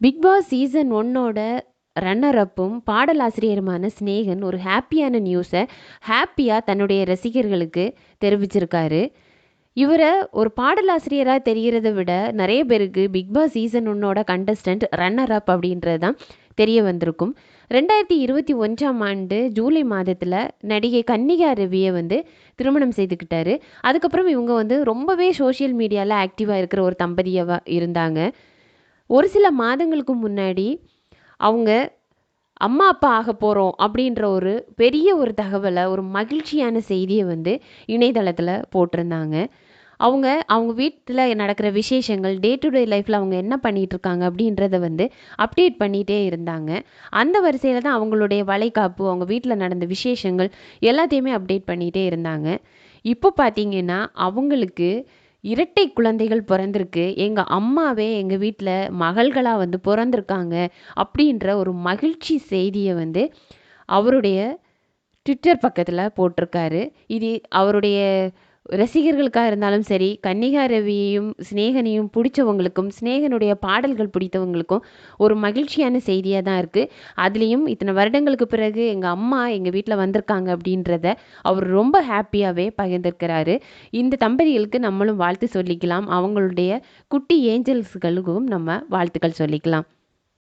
Big Boss season ஒன்னோட runner அப்பும் பாடலாசிரியருமான சிநேகன் ஒரு ஹாப்பியான நியூஸை ஹாப்பியாக தன்னுடைய ரசிகர்களுக்கு தெரிவிச்சிருக்காரு. இவரை ஒரு பாடலாசிரியராக தெரிகிறத விட நிறைய பேருக்கு பிக் பாஸ் சீசன் ஒன்னோட கண்டஸ்டன்ட் ரன்னர் அப் அப்படின்றது தான் தெரிய வந்திருக்கும். ரெண்டாயிரத்தி இருபத்தி ஒன்றாம் ஆண்டு ஜூலை மாதத்தில் நடிகை கன்னிகா ரவியை வந்து திருமணம் செய்துக்கிட்டாரு. அதுக்கப்புறம் இவங்க வந்து ரொம்பவே சோஷியல் மீடியாவில் ஆக்டிவாக இருக்கிற ஒரு தம்பதியாக இருந்தாங்க. ஒரு சில மாதங்களுக்கு முன்னாடி அவங்க அம்மா அப்பா ஆக போகிறோம் அப்படின்ற ஒரு பெரிய ஒரு தகவலை ஒரு மகிழ்ச்சியான செய்தியை வந்து இணையதளத்தில் போட்டிருந்தாங்க. அவங்க அவங்க வீட்டில் நடக்கிற விசேஷங்கள் டே டு டே லைஃப்பில் அவங்க என்ன பண்ணிகிட்டு இருக்காங்க அப்படின்றத வந்து அப்டேட் பண்ணிகிட்டே இருந்தாங்க. அந்த வரிசையில் தான் அவங்களுடைய வளைகாப்பு அவங்க வீட்டில் நடந்த விசேஷங்கள் எல்லாத்தையுமே அப்டேட் பண்ணிகிட்டே இருந்தாங்க. இப்போ பார்த்தீங்கன்னா அவங்களுக்கு இரட்டை குழந்தைகள் பிறந்திருக்கு. எங்கள் அம்மாவே எங்கள் வீட்டில் மகள்களாக வந்து பிறந்திருக்காங்க அப்படின்ற ஒரு மகிழ்ச்சி செய்தியை வந்து அவருடைய ட்விட்டர் பக்கத்தில் போட்டிருக்காரு. இது அவருடைய ரசிகர்களுக்காக இருந்தாலும் சரி கன்னிகா ரவியையும் சிநேகனையும் பிடிச்சவங்களுக்கும் சிநேகனுடைய பாடல்கள் பிடித்தவங்களுக்கும் ஒரு மகிழ்ச்சியான செய்தியாக தான் இருக்குது அதுலேயும் இத்தனை வருடங்களுக்கு பிறகு எங்கள் அம்மா எங்கள் வீட்டில் வந்திருக்காங்க அப்படின்றத அவர் ரொம்ப ஹாப்பியாகவே பகிர்ந்திருக்கிறாரு. இந்த தம்பதிகளுக்கு நம்மளும் வாழ்த்து சொல்லிக்கலாம். அவங்களுடைய குட்டி ஏஞ்சல்ஸ்களுக்கும் நம்ம வாழ்த்துக்கள் சொல்லிக்கலாம்.